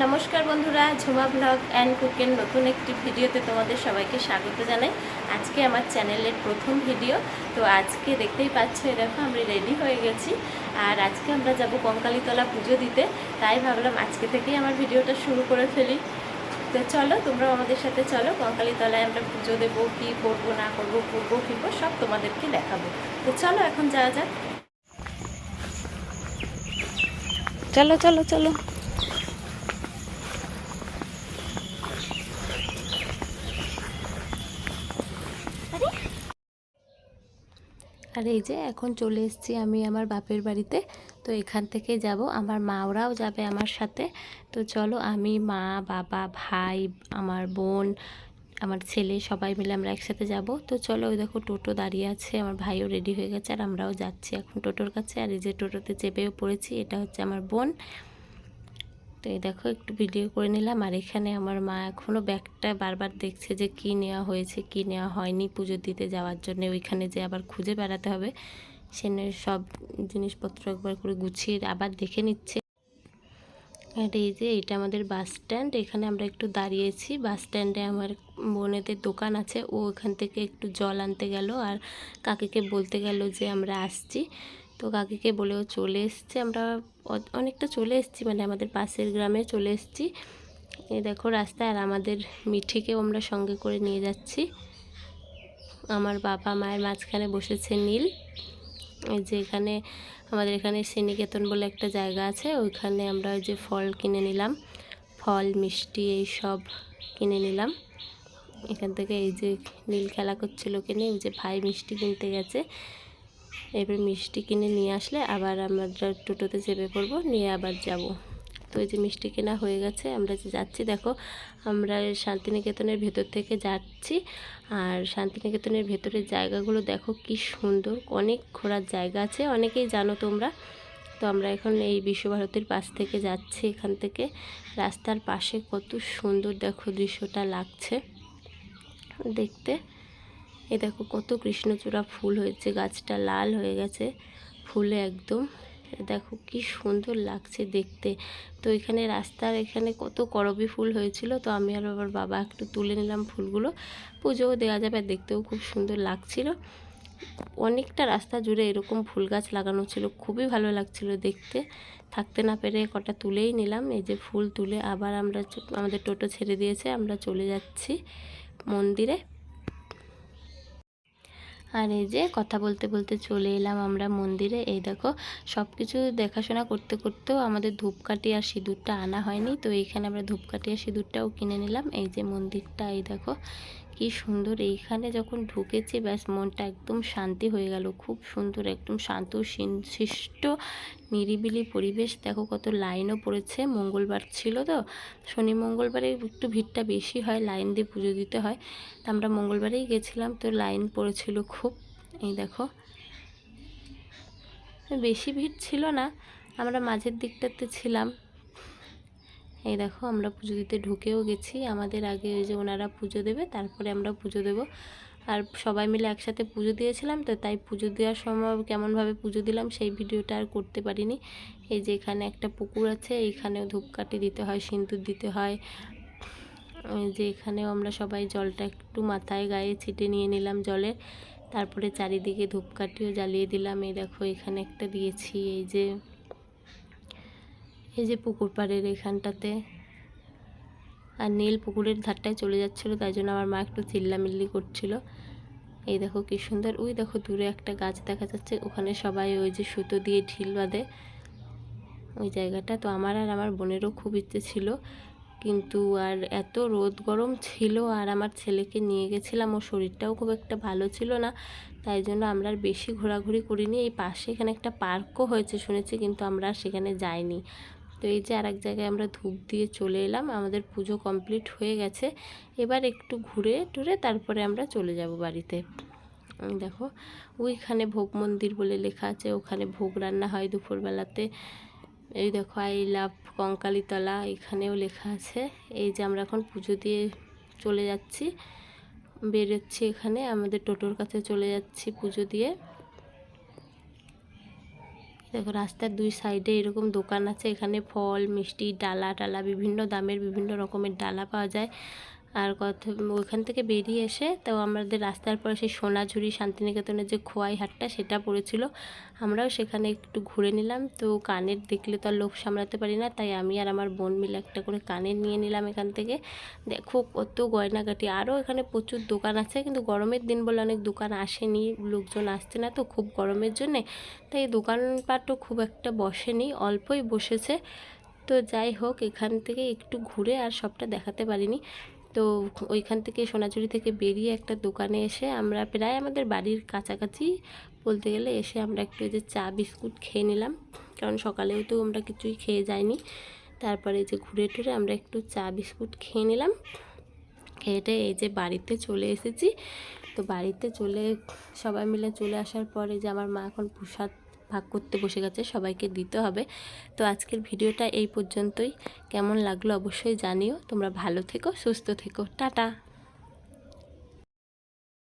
নমস্কার বন্ধুরা, Jhuma blog and কুকের নতুন একটি ভিডিওতে তোমাদের সবাইকে স্বাগত জানাই। আজকে আমার চ্যানেলের প্রথম ভিডিও, তো আজকে দেখতেই পাচ্ছ এরকম আমরা রেডি হয়ে গেছি। আর আজকে আমরা যাব কঙ্কালীতলা পুজো দিতে, তাই ভাবলাম আজকে থেকেই আমার ভিডিওটা শুরু করে ফেলি। তো চলো, তোমরাও আমাদের সাথে চলো, কঙ্কালীতলায় আমরা পুজো দেবো, কী করব, না করব করব ফিরবো, সব তোমাদেরকে দেখাবো। তো চলো, এখন যাওয়া যাক। চলো চলো চলো। আর এই যে এখন চলে এসেছি আমি আমার বাপের বাড়িতে। তো এখান থেকে যাব। আমার মা ওরাও যাবে আমার সাথে। তো চলো আমি মা, বাবা, ভাই, আমার বোন, আমার ছেলে সবাই মিলে আমরা একসাথে যাব। তো চলো ওই দেখো টোটো দাঁড়িয়ে আছে। আমার ভাইও রেডি হয়ে গেছে আর আমরাও যাচ্ছি এখন টোটোর কাছে। আর এই যে টোটোতে চেপেও পড়েছি, এটা হচ্ছে আমার বোন। তো এই দেখো একটু ভিডিও করে নিলাম। আর এখানে আমার মা এখনও ব্যাগটা বারবার দেখছে যে কি নেওয়া হয়েছে, কি নেওয়া হয়নি পুজো দিতে যাওয়ার জন্য। ওইখানে যে আবার খুঁজে বেড়াতে হবে। সে সব জিনিসপত্র একবার করে গুছিয়ে আবার দেখে নিচ্ছে। আর এই যে এটা আমাদের বাস স্ট্যান্ড। এখানে আমরা একটু দাঁড়িয়েছি। বাস স্ট্যান্ডে আমার বোনেদের দোকান আছে। ও ওখান থেকে একটু জল আনতে গেল আর কাকিকে বলতে গেল যে আমরা আসছি। তো কাকিকে বলেও চলে এসছে। আমরা অনেকটা চলে এসেছি মানে আমাদের পাশের গ্রামে চলে এসেছি। এই দেখো রাস্তায় আর আমাদের মিঠিকেও আমরা সঙ্গে করে নিয়ে যাচ্ছি। আমার বাবা মায়ের মাঝখানে বসেছে নীল। যে এখানে, আমাদের এখানে শ্রীনিকেতন বলে একটা জায়গা আছে, ওইখানে আমরা ওই যে ফল কিনে নিলাম। ফল, মিষ্টি এই সব কিনে নিলাম। এখান থেকে এই যে নীল খেলা করছিল কিনে, ওই যে ভাই মিষ্টি কিনতে গেছে। এবার মিষ্টি কিনে নিয়ে আসলে আবার আমরা টোটোতে চেপে পড়ব, নিয়ে আবার যাব। তো এই যে মিষ্টি কেনা হয়ে গেছে, আমরা যে যাচ্ছি, দেখো, আমরা শান্তিনিকেতনের ভেতর থেকে যাচ্ছি। আর শান্তিনিকেতনের ভেতরের জায়গাগুলো দেখো কি সুন্দর, অনেক ঘোরার জায়গা আছে, অনেকেই জানো তোমরা। তো আমরা এখন এই বিশ্বভারতীর পাশ থেকে যাচ্ছি এখান থেকে। রাস্তার পাশে কত সুন্দর দেখো দৃশ্যটা লাগছে। দেখতে এ দেখো কত কৃষ্ণচূড়া ফুল হয়েছে, গাছটা লাল হয়ে গেছে, ফুলে একদম। দেখো কি সুন্দর লাগছে দেখতে। তো এখানে রাস্তার এখানে কত করবি ফুল হয়েছিল, তো আমি আর আমার বাবা একটু তুলে নিলাম ফুলগুলো। পুজোও দেওয়া যাবে, আর দেখতেও খুব সুন্দর লাগছিল। অনেকটা রাস্তা জুড়ে এরকম ফুল গাছ লাগানো ছিল, খুবই ভালো লাগছিল দেখতে। থাকতে না পেরে কটা তুলেই নিলাম, এই যে ফুল তুলে আবার আমরা আমাদের টোটো ছেড়ে দিয়েছে, আমরা চলে যাচ্ছি মন্দিরে। আর এই যে কথা বলতে বলতে চলে এলাম আমরা মন্দিরে। এই দেখো সব কিছু দেখাশোনা করতে করতেও আমাদের ধূপকাঠি আর সিঁদুরটা আনা হয়নি। তো এইখানে আমরা ধূপকাঠি আর সিঁদুরটাও কিনে নিলাম। এই যে মন্দিরটা, এই দেখো কি সুন্দর, এইখানে যখন ঢুকেছি, ব্যাস মনটা একদম শান্তি হয়ে গেল। খুব সুন্দর, একদম শান্ত, শিন- শিষ্ট, নিরিবিলি পরিবেশ। দেখো কত লাইনও পড়েছে, মঙ্গলবার ছিল তো। শনি মঙ্গলবারে একটু ভিড়টা বেশি হয়, লাইন দিয়ে পুজো দিতে হয়। তা আমরা মঙ্গলবারেই গেছিলাম, তো লাইন পড়েছিল খুব। এই দেখো। বেশি ভিড় ছিল না, আমরা মাঝের দিকটাতে ছিলাম। এই দেখো, আমরা পুজো দিতে ঢুকেও গেছি। আমাদের আগে ওই যে ওনারা পুজো দেবে, তারপরে আমরা পুজো দেব। আর সবাই মিলে একসাথে পুজো দিয়েছিলাম, তো তাই পুজো দেওয়ার সময় কেমনভাবে পুজো দিলাম সেই ভিডিওটা আর করতে পারিনি। এই যে এখানে একটা পুকুর আছে, এইখানেও ধূপকাঠি দিতে হয়, সিঁদুর দিতে হয়। যে এখানেও আমরা সবাই জলটা একটু মাথায় গায়ে ছিটে নিয়ে নিলাম জলে। তারপরে চারিদিকে ধূপকাঠিও জ্বালিয়ে দিলাম। এই দেখো, এখানে একটা দিয়েছি। এই যে এই যে পুকুর পাড়ের এখানটাতে। আর নীল পুকুরের ধারটায় চলে যাচ্ছিল, তাই জন্য আমার মা একটু চিল্লামিল্লি করছিল। এই দেখো কি সুন্দর, ওই দেখো দূরে একটা গাছ দেখা যাচ্ছে, ওখানে সবাই ওই যে সুতো দিয়ে ঢিল বাঁধে ওই জায়গাটা। তো আমার আর আমার বোনেরও খুব ইচ্ছে ছিল, কিন্তু আর এত রোদ গরম ছিল, আর আমার ছেলেকে নিয়ে গেছিলাম, ওর শরীরটাও খুব একটা ভালো ছিল না, তাই জন্য আমরা আর বেশি ঘোরাঘুরি করিনি। এই পাশে এখানে একটা পার্কও হয়েছে, শুনেছি, কিন্তু আমরা সেখানে যাইনি। তো এই যে আরেক জায়গায় আমরা ধূপ দিয়ে চলে এলাম, আমাদের পুজো কমপ্লিট হয়ে গেছে। এবার একটু ঘুরে টুরে তারপরে আমরা চলে যাব বাড়িতে। দেখো, ওইখানে ভোগ মন্দির বলে লেখা আছে, ওখানে ভোগ রান্না হয় দুপুরবেলাতে। এই দেখো, আই লাভ কঙ্কালীতলা, এখানেও লেখা আছে। এই যে আমরা এখন পুজো দিয়ে চলে যাচ্ছি, বেরোচ্ছি এখানে, আমাদের টোটোর কাছে চলে যাচ্ছি পুজো দিয়ে। দেখো রাস্তার দুই সাইডে এরকম দোকান আছে। এখানে ফল, মিষ্টি ডালা টালা বিভিন্ন দামের বিভিন্ন রকমের ডালা পাওয়া যায়। আর কত ওইখান থেকে বেরিয়ে এসে তো আমাদের রাস্তার পরে সেই সোনাঝুরি শান্তিনিকেতনের যে খোয়াই হাটটা সেটা পড়েছিল। আমরাও সেখানে একটু ঘুরে নিলাম। তো কানের দেখলে তো আর লোভ সামলাতে পারি না, তাই আমি আর আমার বোন মিলে একটা করে কানের নিয়ে নিলাম এখান থেকে। দেখো কত গয়নাগাটি, আরও এখানে প্রচুর দোকান আছে, কিন্তু গরমের দিন বলে অনেক দোকান আসেনি, লোকজন আসছে না তো খুব গরমের জন্যে। তাই দোকানপাটও খুব একটা বসেনি, অল্পই বসেছে। তো যাই হোক, এখান থেকে একটু ঘুরে আর সবটা দেখাতে পারিনি। তো ওইখান থেকে সোনাঝুরি থেকে বেরিয়ে একটা দোকানে এসে আমরা প্রায় আমাদের বাড়ির কাছাকাছি বলতে গেলে এসে আমরা একটু যে চা, বিস্কুট খেয়ে নিলাম। কারণ সকালেও তো আমরা কিছুই খেয়ে যাইনি। তারপরে যে ঘুরে টুরে আমরা একটু চা, বিস্কুট খেয়ে নিলাম। খেয়েটে এই যে বাড়িতে চলে এসেছি। তো বাড়িতে চলে সবাই মিলে চলে আসার পরে যে আমার মা এখন প্রসাদ ভাগ করতে বসে গেছে, সবাইকে দিতে হবে। তো আজকের ভিডিওটা এই পর্যন্তই। কেমন লাগল অবশ্যই জানিও। তোমরা ভালো থেকো, সুস্থ থেকো। টাটা!